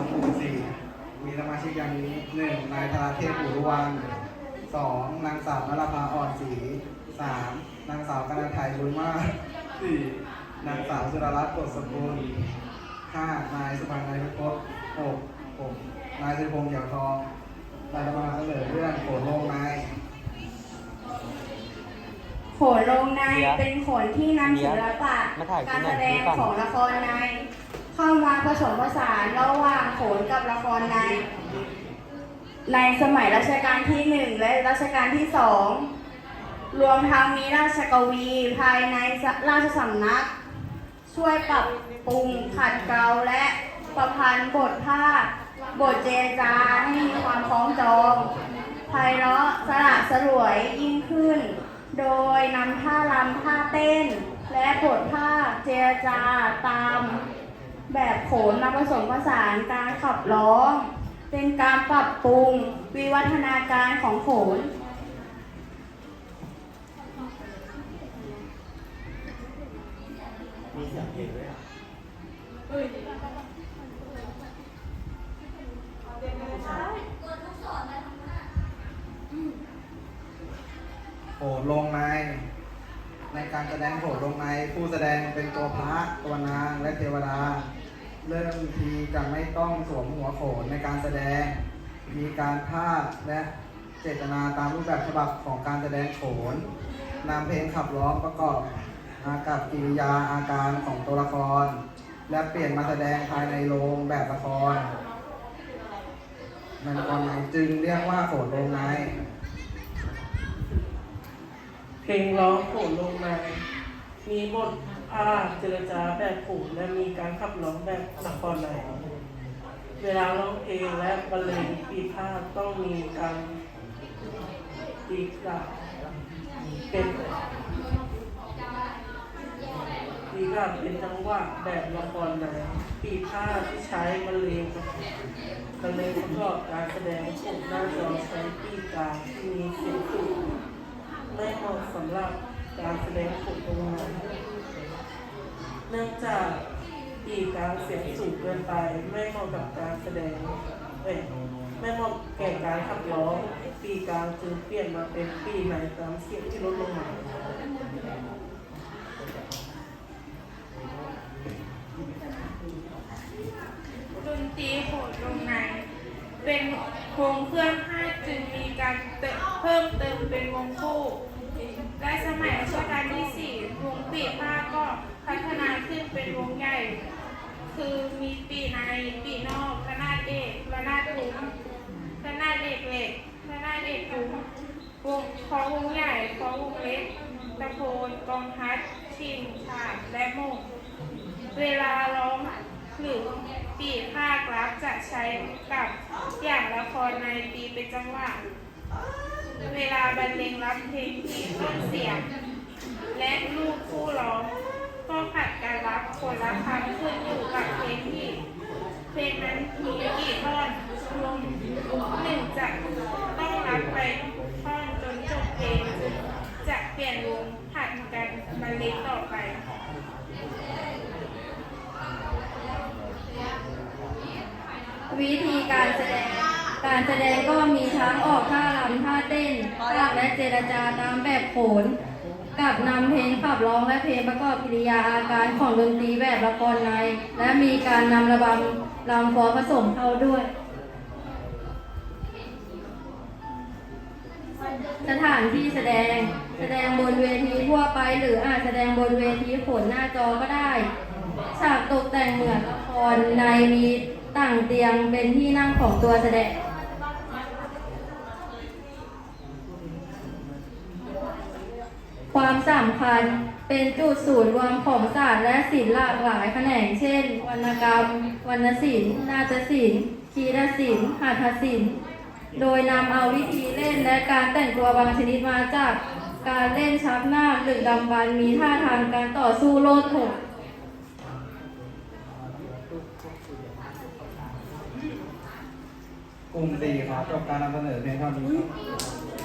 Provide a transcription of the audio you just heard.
าวกลุ่มสี่มีสมาชิกอย่างนี้หนึ่งนายธราเทพอุรุวันสองนางสาวนรภาอ่อนศรีสามนางสาวกนกไทยบุญมากสี่นางสาวสุรรัตน์กฎสกุลห้านายสุพรรณนายพิภพหกหกนายสุพงษ์เหี่ยวทองนายธรรมนัฐเสนอเรื่องโขนโลงนายโขนลงในเป็นโขนที่นำศิลปะมาถ่ายการที่ไหนแสดงที่ฝั่งของละครใน เข้ามาผสมผสานระหว่างโขนกับละครใน ในสมัยรัชกาลที่หนึ่งและรัชกาลที่สองรวมทั้งมีราชกวีภายในราชสำนัก ช่วยปรับปรุงขัดเกลาและประพันธ์บทภาคบทเจรจาให้มีความคล้องจองไพเราะสละสลวยยิ่งขึ้น โดยนำท่ารำท่าเต้น และบทภาคเจรจาตาม แบบโขนมาผสมผสานการขับร้อง เป็นการปรับปรุงวิวัฒนาการของโขน มีเสียงเพลงด้วยอะโหนลงในในการแสดงโหนลงในผู้แสดงเป็นตัวพระตัวนางและเทวดา เริ่มทีจะไม่ต้องสวมหัวโขนในการแสดง มีการพากย์และเจตนาตามรูปแบบฉบับของการแสดงโขนนำเพลงขับร้องประกอบอากับกิริยาอาการของตัวละคร และเปลี่ยนมาแสดงภายในโรงแบบละครในละครในจึงเรียกว่าโขนโรงในเพลงร้องโขนลงในมีบท ภาคเจรจาแบบโขนและมีการขับร้องแบบละครในเวลาร้องเพลงและบรรเลงปีพาคต้องมีการตีกลับเป็นตีกลับเป็นจังหวะแบบละครในปีพาคที่ใช้บรรเลงบรรเลงประกอบการแสดงโขนหน้าจอใช้ปีกลางที่มีเสียงสูงไม่เหมาะสำหรับการแสดงผลตรงนั้น เนื่องจากปีกการเสียงสูงเกินไปไม่เหมาะกับการแสดงเอ้ยไม่เหมาะแก่การขับร้องปีกลางจึงเปลี่ยนมาเป็นปีในตามเสียงที่ลดลงมาดนตรีโหดลงใน เป็นวงเครื่องห้าจึงมีการเติมเพิ่มเติมเป็นวงคู่และสมัยรัชกาลที่สี่วงปีกผ้าก็พัฒนาขึ้น เป็นวงใหญ่ คือมีปีในปีนอกระนาดเอกระนาดทุ้มระนาดเอกเหล็กระนาดเอกทุ้มวงคอวงใหญ่คอวงเล็กตะโพนกองทัดชิงฉาบและโมงเวลาร้องหรือปีภาครักจะใช้กับอย่างละครในปีเป็นจังหวะเวลาบรรเลงรับเพลงที่ต้นเสียง และลูกผู้ร้อง ก็ผัดกันรับคนละคำขึ้นอยู่กับเพลงที่เพลงนั้นมีกี่ท่อนรวมหนึ่งจะต้องรับไปทุกท่อนจนจบเพลงจะเปลี่ยนวงผัดกันบรรเลงต่อไปวิธีการแสดง การแสดงก็มีทั้งออกท่ารำท่าเต้นภาคและเจรจาตามแบบโขน กับนำเพลงขับร้องและเพลงประกอบกิริยาอาการของดนตรีแบบละครใน และมีการนำระบำลำฟ้อผสมเข้าด้วย สถานที่แสดงแสดงบนเวทีทั่วไป หรืออาจแสดงบนเวทีผลหน้าจอก็ได้ฉากตกแต่งเหมือนละครในมีต่างเตียงเป็นที่นั่งของตัวแสดง ความสำคัญเป็นจุดศูนย์รวมของศาสตร์และศิลป์หลากหลายแขนง เช่น วรรณกรรม วรรณศิลป์ นาฏศิลป์คีรศิลป์หัตถศิลป์ โดยนำเอาวิธีเล่นและการแต่งตัวบางชนิดมาจากการเล่นชักหน้าหรือกำบันมีท่าทางการต่อสู้โลดโผนกลุ่มสี่ขอจบการนำเสนอเพียงเท่านี้ครับ